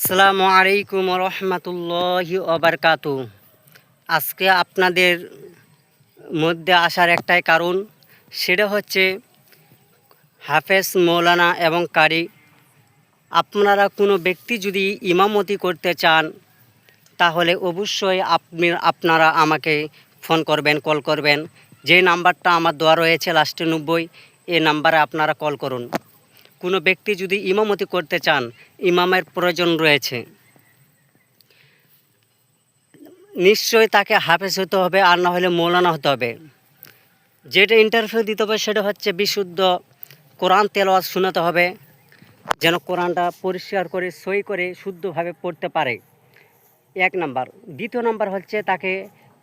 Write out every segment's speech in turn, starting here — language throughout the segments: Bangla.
আসসালামু আলাইকুম রহমতুল্লাহি ওবরকাতু আজকে আপনাদের মধ্যে আসার একটাই কারণ, সেটা হচ্ছে হাফেজ মৌলানা এবং কারি। আপনারা কোনো ব্যক্তি যদি ইমামতি করতে চান, তাহলে অবশ্যই আপনি, আপনারা আমাকে ফোন করবেন, কল করবেন। যে নাম্বারটা আমার দেওয়া রয়েছে লাস্টে নব্বই এই নাম্বারে আপনারা কল করুন। কোনো ব্যক্তি যদি ইমামতি করতে চান, ইমামের প্রয়োজন রয়েছে। নিশ্চয়ই তাকে হাফেজ হতে হবে, আর না হলে মৌলানা হতে হবে। যেটা ইন্টারভিউ দিতে হবে সেটা হচ্ছে বিশুদ্ধ কোরআন তেলাওয়াত শোনাতে হবে, যেন কোরআনটা পরিষ্কার করে, সই করে, শুদ্ধভাবে পড়তে পারে। এক নাম্বার। দ্বিতীয় নাম্বার হচ্ছে তাকে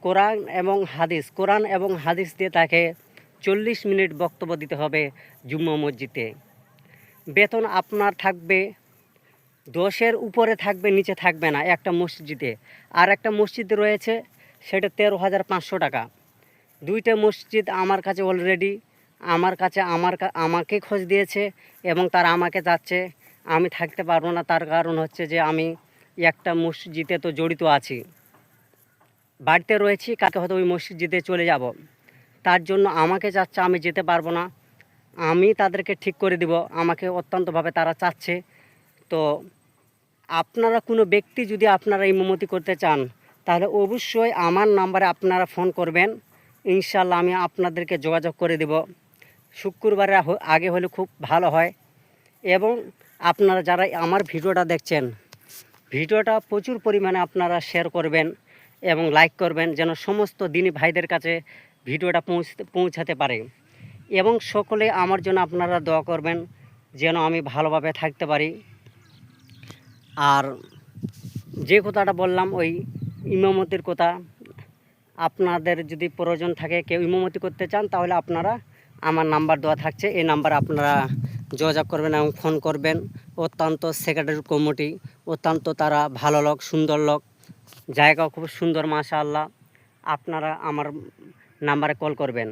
কোরআন এবং হাদিস, কোরআন এবং হাদিস দিয়ে তাকে চল্লিশ মিনিট বক্তব্য দিতে হবে জুম্মা মসজিদে। বেতন আপনার থাকবে, দশের উপরে থাকবে, নিচে থাকবে না একটা মসজিদে। আর একটা মসজিদ রয়েছে, সেটা তেরো হাজার পাঁচশো টাকা। দুইটা মসজিদ আমার কাছে অলরেডি আমার কাছে আমার আমাকে খোঁজ দিয়েছে এবং তারা আমাকে যাচ্ছে। আমি থাকতে পারব না, তার কারণ হচ্ছে যে আমি একটা মসজিদে তো জড়িত আছি। বাড়িতে রয়েছি কাকে হয়তো ওই মসজিদে চলে যাব। তার জন্য আমাকে চাচ্ছে আমি যেতে পারব না। আমি তাদেরকে ঠিক করে দিব, আমাকে অত্যন্তভাবে তারা চাচ্ছে। তো আপনারা কোনো ব্যক্তি যদি আপনারা ইমামতি করতে চান, তাহলে অবশ্যই আমার নাম্বারে আপনারা ফোন করবেন। ইনশাল্লাহ আমি আপনাদেরকে যোগাযোগ করে দেব। শুক্রবারে আগে হলে খুব ভালো হয়। এবং আপনারা যারা আমার ভিডিওটা দেখছেন, ভিডিওটা প্রচুর পরিমাণে আপনারা শেয়ার করবেন এবং লাইক করবেন, যেন সমস্ত দিনী ভাইদের কাছে ভিডিওটা পৌঁছতে পৌঁছাতে পারে। এবং সকলে আমার জন্য আপনারা দোয়া করবেন যেন আমি ভালোভাবে থাকতে পারি। আর যে কথাটা বললাম, ওই ইমামতির কথা, আপনাদের যদি প্রয়োজন থাকে, কেউ ইমামতি করতে চান, তাহলে আপনারা আমার নাম্বার দেওয়া থাকছে। এই নাম্বার আপনারা যোগাযোগ করবেন এবং ফোন করবেন। অত্যন্ত সেক্রেটারি কমিটি, অত্যন্ত তারা ভালো লোক, সুন্দর লোক জায়গা খুব সুন্দর মাশা আল্লাহ আপনারা আমার নাম্বারে কল করবেন।